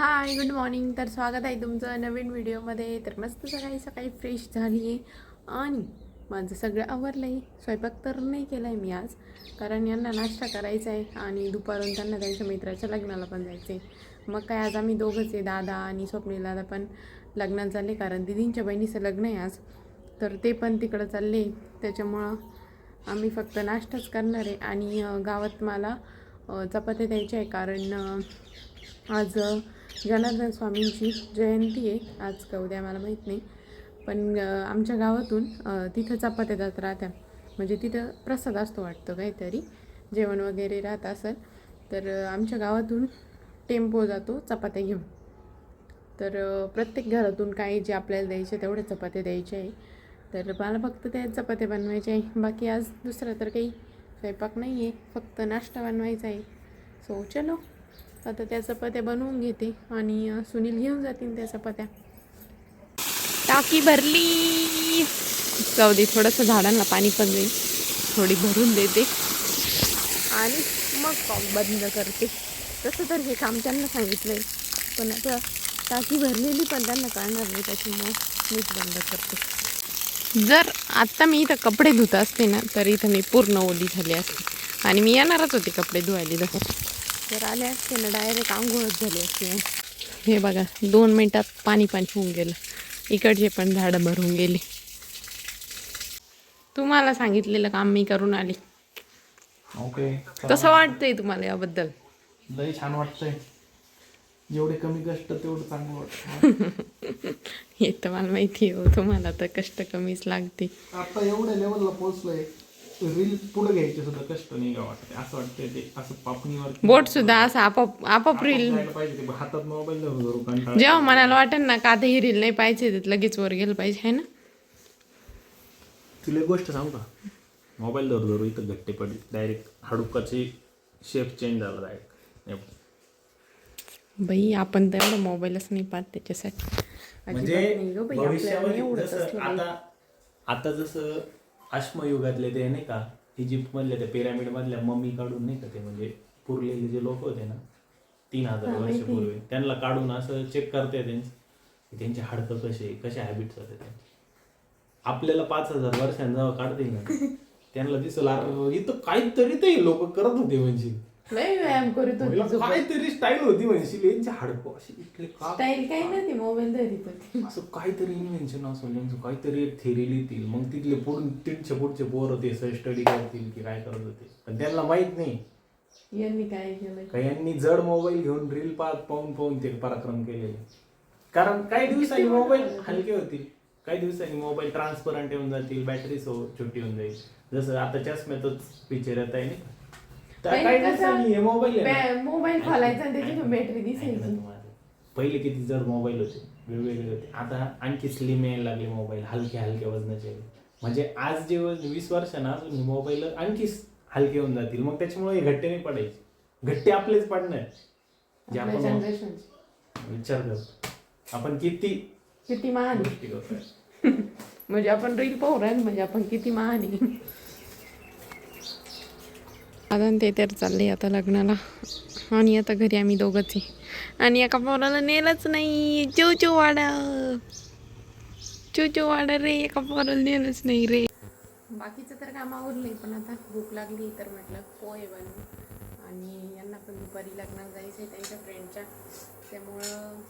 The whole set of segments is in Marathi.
हाय गुड मॉर्निंग तर स्वागत आहे तुमचं नवीन व्हिडिओमध्ये तर मस्त सकाळी सकाळी फ्रेश झाली आहे आणि माझं सगळं आवरलं आहे स्वयंपाक तर नाही केला आहे मी आज कारण यांना नाश्ता करायचा आहे आणि दुपारून त्यांना त्यांच्या मित्राच्या लग्नाला पण जायचं आहे मग काय आज आम्ही दोघंच आहे दादा आणि स्वप्नील दादा पण लग्नात झाले कारण दिदींच्या बहिणीचं लग्न आहे आज. तर ते पण तिकडं चालले. त्याच्यामुळं आम्ही फक्त नाश्ताच करणार आहे. आणि गावात मला चपात्या द्यायच्या आहे कारण आज जनार्दन स्वामींची जयंती आहे. आज का उद्या मला माहीत नाही. पण आमच्या गावातून तिथं चपात्या जात राहत्या. म्हणजे तिथं प्रसाद असतो वाटतं काहीतरी. जेवण वगैरे राहत असेल तर आमच्या गावातून टेम्पो जातो चपात्या घेऊन. तर प्रत्येक घरातून काही जे आपल्याला द्यायचे तेवढे चपात्या द्यायचे आहे. तर मला फक्त त्या चपात्या बनवायच्या आहे. बाकी आज दुसरं तर काही स्वयंपाक नाही आहे फक्त नाश्ता बनवायचा आहे. सो चलो. आता त्या चपात्या बनवून घेते आणि सुनील घेऊन जातील त्या चपात्या टाकी भरली. जाऊ दे थोडंसं झाडांना पाणी पण देईल थोडी भरून देते. आणि मग पाऊस बंद करते. तसं तर हे काम त्यांना सांगितलं आहे पण आता टाकी भरलेली पण त्यांना कळणार नाही त्याच्यामुळं मीच बंद करते. जर आत्ता मी इथं कपडे धुत असते ना तर इथं मी पूर्ण ओली झाली असते. आणि मी येणारच होते कपडे धुवायला जसं जर आले असते ना डायरेक्ट आंघोळच झाली असते. हे बघा दोन मिनटात पाणी पाणी होऊन गेलं. इकडचे पण झाडं भरून गेली. तुम्हाला सांगितलेलं काम मी करून आली. ओके कसं वाटतंय तुम्हाला याबद्दल? लय छान वाटतंय. जेवढे कमी कष्ट तेवढं चांगलं वाटतं हे तर मला माहिती आहे हो तुम्हाला तर कष्ट कमीच लागते आता एवढ्या लेवलला पोहोचलोय. रील पुढे घ्यायचे सुद्धा कष्ट नाही का वाटते? असं वाटतंय ते असं पापणीवर बोट सुद्धा असं आपाप आपाप रील जायला पाहिजे ते हातात मोबाईल धरून धरू कंटाळा जेव्हा मनाला वाटेल ना का आता ही रील नाही पाहिजे तर लगेच वर गेलं पाहिजे है ना? तुला एक गोष्ट सांगू का? मोबाईल धरू धरू इथं घट्टे पडली. डायरेक्ट हाडुकाची शेप चेंज झाला डायरेक्ट बाई आपण तर एवढं मोबाईलच नाही पाहत त्याच्यासाठी. म्हणजे अजिबात नाही गं बाई, आपल्याला भविष्यामध्ये एवढंच जसं असलं बाई. आता आता जसं अश्मयुगातले ते नाही का इजिप्त मधल्या त्या पिरामिड मधल्या मम्मी काढून नाही का ते म्हणजे पुरलेले जे लोक होते ना तीन हजार वर्षापूर्वी त्यांना काढून असं चेक करते त्यांचे त्यांचे हाडकं कसे कसे हॅबिट्स होते त्यांचे आपल्याला पाच हजार वर्षांनी काढते ना. त्यांना दिसल इथं काहीतरी ते लोक करत होते म्हणजे. लय व्यायाम करत होती काहीतरी स्टाईल होती म्हणजे यांचे हाडकं अशी का? स्टाईल काही नव्हती? मोबाईल धरीत होती. असं काहीतरी इन्व्हेन्शन असेल त्यांचं काहीतरी एक थेरी लिहितील. मग तिथले पुढून तीनशे पुढचे पोर होते स्टडी करतील की काय करत होते. पण त्यांना माहीत नाही. यांनी काय केलं का यांनी जड मोबाईल घेऊन रील पाहत पाहून पाहून ते पराक्रम केलेले. कारण काही दिवसांनी मोबाईल हलके होतील. काही दिवसांनी मोबाईल ट्रान्सपरंट येऊन जातील बॅटरी सो छोटी होऊन जाईल. जसं आता चष्म्यातच पिक्चर येत आहे नाही का? पहिले कसं हे मोबाईल आहे ना, मोबाईल खोलायचा आणि त्याची बॅटरी ऐक ना दिसायची तुम्हाला. पहिले किती जड मोबाईल होते वेगवेगळे होते. आता आणखी स्लिम यायला लागले मोबाईल हलके हलके वजनाचे. म्हणजे आज जे वीस वर्षांना अजून मोबाईल आणखी स- हलके होऊन जातील. मग त्याच्यामुळे हे घट्टे नाही पडायचे. घट्टे आपलेच पडणार. जे आपल्या आपण जनरेशन विचार करतो. आपण किती किती महान. गोष्टी करतोय. म्हणजे आपण रील पाहू राहील म्हणजे आपण किती महान आहे. आता ते तर चालले आता लग्नाला. आणि आता घरी आम्ही दोघंच आहे. आणि एका पोराला नेलंच नाही. चू चू वाडा चू चू वाडा रे. एका पोराला नेलंच नाही रे. बाकीचं तर काम आवरलंय पण आता भूक लागली तर म्हटलं पोहे बनवू. आणि यांना पण दुपारी लग्नात जायचं आहे त्यांच्या फ्रेंडच्या त्यामुळं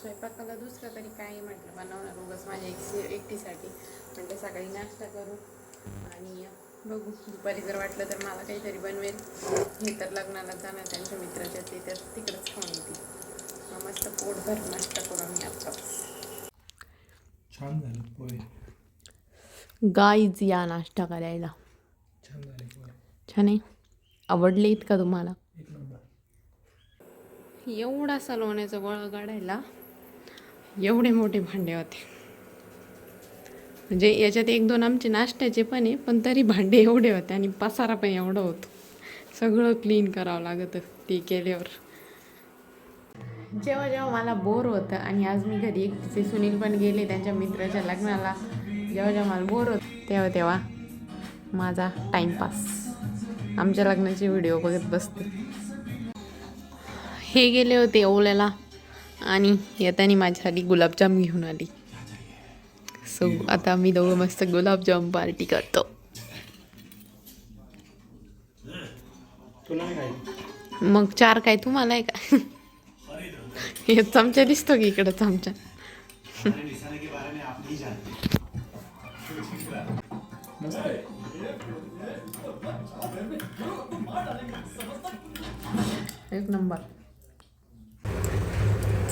स्वयंपाकाला दुसरं तरी काय म्हटलं बनवणार उगस माझ्या एक एकटीसाठी. म्हटलं सकाळी नाश्ता करू. आणि बघू. दुपारी जर वाटलं तर मला काहीतरी बनवेल. हे तर लग्नाला जाणार त्यांच्या मित्राच्या ते तर तिकडंच खाऊन मग मस्त पोटभर नाश्ता करू आम्ही आत्ताच छान झालं पोहे. गाईज या नाश्ता करायला. छान झाले पोहे. छान आहे. आवडलेत का तुम्हाला? एवढा लोण्याचा गोळा काढायला एवढे मोठे भांडे होते. म्हणजे याच्यात एक दोन आमचे नाश्त्याचे पण आहे पण तरी भांडे एवढे होते आणि पसारा पण एवढं होतं. सगळं क्लीन करावं लागतं ते केल्यावर. जेव्हा जेव्हा मला बोर होतं आणि आज मी घरी एकटीचे सुनील पण गेले त्यांच्या मित्राच्या लग्नाला जेव्हा जेव्हा मला बोर होतं तेव्हा तेव्हा माझा टाईमपास आमच्या लग्नाचे व्हिडिओ बघत बसते. हे गेले होते ओल्याला आणि येताना माझ्यासाठी गुलाबजाम घेऊन आली. सो आता आम्ही दोघं मस्त गुलाबजाम पार्टी करतो. मग चार काय तुम्हाला आहे का? हे चमचा दिसतो की इकडं चमचा? एक नंबर.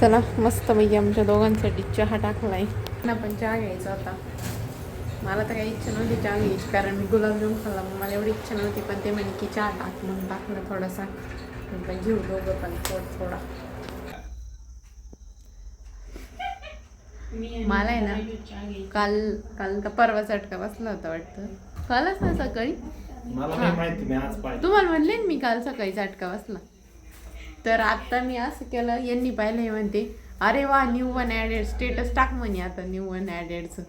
चला मस्त पैकी आमच्या दोघांसाठी चहा टाकलाय. ना पण चहा घ्यायचा होता. मला तर काही इच्छा नव्हती चहा घ्यायची कारण मी गुलाबजाम खाल्ला. मग मला एवढी इच्छा नव्हती पण ते म्हणे की चहा टाक म्हणून टाकलं थोडासा. म्हटलं घेऊ दोघं पण थोडं थोडा. मला आहे ना काल काल का परवा चटका बसला होता वाटतं. कालच ना सकाळी? मला नाही माहिती मी आज पाहिजे तुम्हाला म्हणले ना मी काल सकाळी चटका बसला. तर आता मी असं केलं यांनी पाहिलं हे म्हणते अरे वा न्यू वन ॲडेड स्टेटस टाक म्हणे आता न्यू वन ॲडेडचं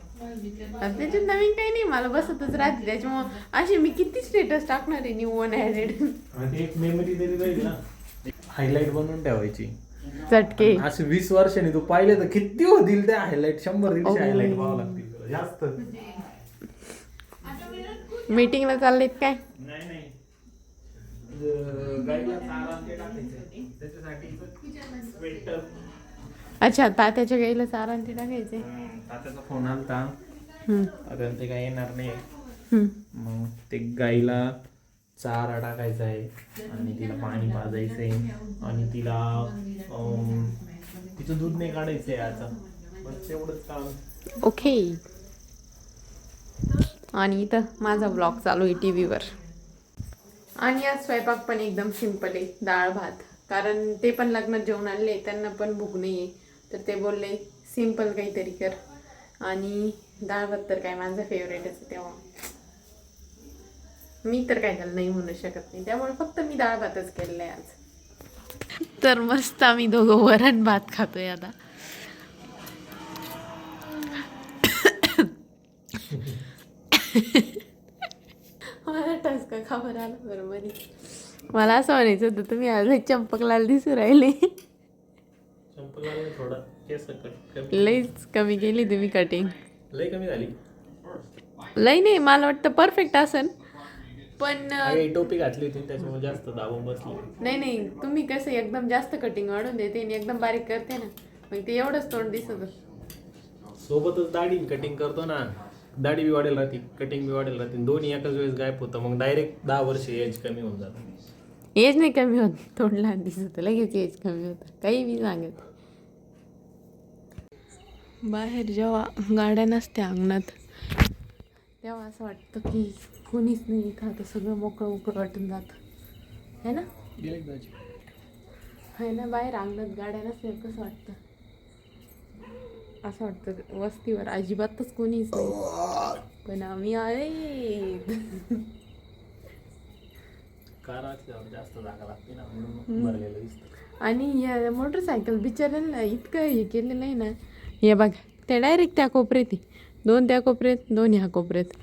त्याच्यात नवीन काही नाही मला बसतच राहते. त्याच्यामुळं असे मी किती स्टेटस टाकणार आहे न्यू वन ॲडेड आणि एक मेमरी तरी राहील ना. हायलाईट बनवून ठेवायची. चटके. असे वीस वर्षांनी तू पाहिले तर किती होतील त्या हायलाईट शंभर दीडशे. हायलाईट पाहावं लागतील. तुला. जास्त मीटिंगला चाललेत काय? नाही नाही. अं, गाईला चारा ते टाकायचं. त्याच्यासाठी स्वेटर अच्छा तात्याच्या गाईला चारा आणि ते टाकायचे तात्याचा फोन आलता. आता ते काय येणार नाही. मग ते गाईला चारा टाकायचा आहे आणि तिला पाणी पाजायचं आहे आणि तिला तिचं दूध नाही काढायचं आहे आता. बस एवढंच काम. ओके आणि इथं माझा ब्लॉग चालू आहे टी व्हीवर आणि आज स्वयंपाक पण एकदम सिंपल आहे डाळ भात कारण ते पण लग्नात जेवण आले त्यांना पण भूक नाही आहे तर ते बोलले सिंपल काहीतरी कर. आणि डाळ भात तर काय माझं फेवरेटच आहे तेव्हा. मी तर काय त्याला नाही म्हणू शकत नाही. त्यामुळे फक्त मी डाळ भातच केलेला आहे आज. तर मस्त आम्ही दोघं वरण भात खातोय आता. मला टसका खबर आला बरोबर. मला असं म्हणायचं होतं तुम्ही आज चंपकलाल दिसू राहिले. थोडा केस कट लईच कमी केली तुम्ही कटिंग लय कमी झाली? लई नाही मला वाटतं परफेक्ट असन पण अं, अगे टोपी घातली होती त्याच्यामुळे जास्त दाबून बसली. नाही नाही तुम्ही कसं एकदम जास्त कटिंग वाढून देते आणि एकदम बारीक करते ना मग ते एवढंच तोंड दिसत. सोबतच दाढी कटिंग करतो ना दाढी बी वाढेल राहते कटिंग बी वाढेल राहते. दोन्ही एकाच वेळेस गायब होतं मग डायरेक्ट दहा वर्ष एज कमी होऊन जातं. एज नाही कमी होत तोंड लहान दिसत. लगेच एज कमी होतं. काही बी सांगत. बाहेर जेव्हा गाड्या नसत्या अंगणात तेव्हा असं वाटतं की कोणीच नाही इथं. आता सगळं मोकळं मोकळं वाटून जातं. है ना? है ना? बाहेर अंगणात गाड्या नसल्यावर कसं वाटतं? असं वाटतं वस्तीवर. अजिबातच कोणीच नाही. पण आम्ही आहे आणि या मोटरसायकल बिचाऱ्यांना इतकं हे केलेलं आहे ना हे बघ ते डायरेक्ट त्या कोपऱ्यात. दोन त्या कोपऱ्यात दोन ह्या कोपऱ्यात.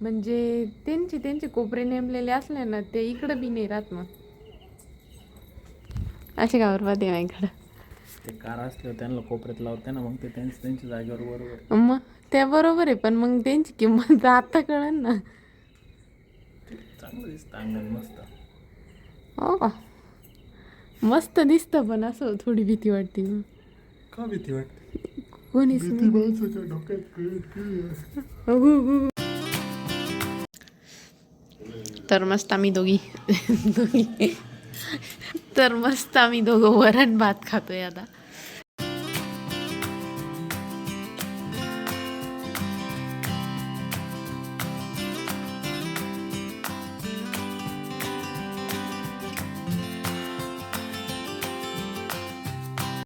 म्हणजे त्यांचे त्यांचे कोपरे नेमलेले असले ना ते इकडं बी नाही राहत मग. असे का बरबाद आहे माझ्याकडं. ते कार असल्यावर त्यांना कोपऱ्यात लावते ना मग ते त्यांच्या त्यांच्या जागेवर बरोबर मग त्या बरोबर आहे पण मग त्यांची किंमत आता कळन ना. चांगलं दिसतं अंगण मस्त. हो का? मस्त दिसतं पण असं थोडी भीती वाटते. का भीती वाटते? नाही अगो, अगो. तर मस्त आम्ही दोघी. दोघी. तर मस्त आम्ही दोघं वरण भात खातोय आता.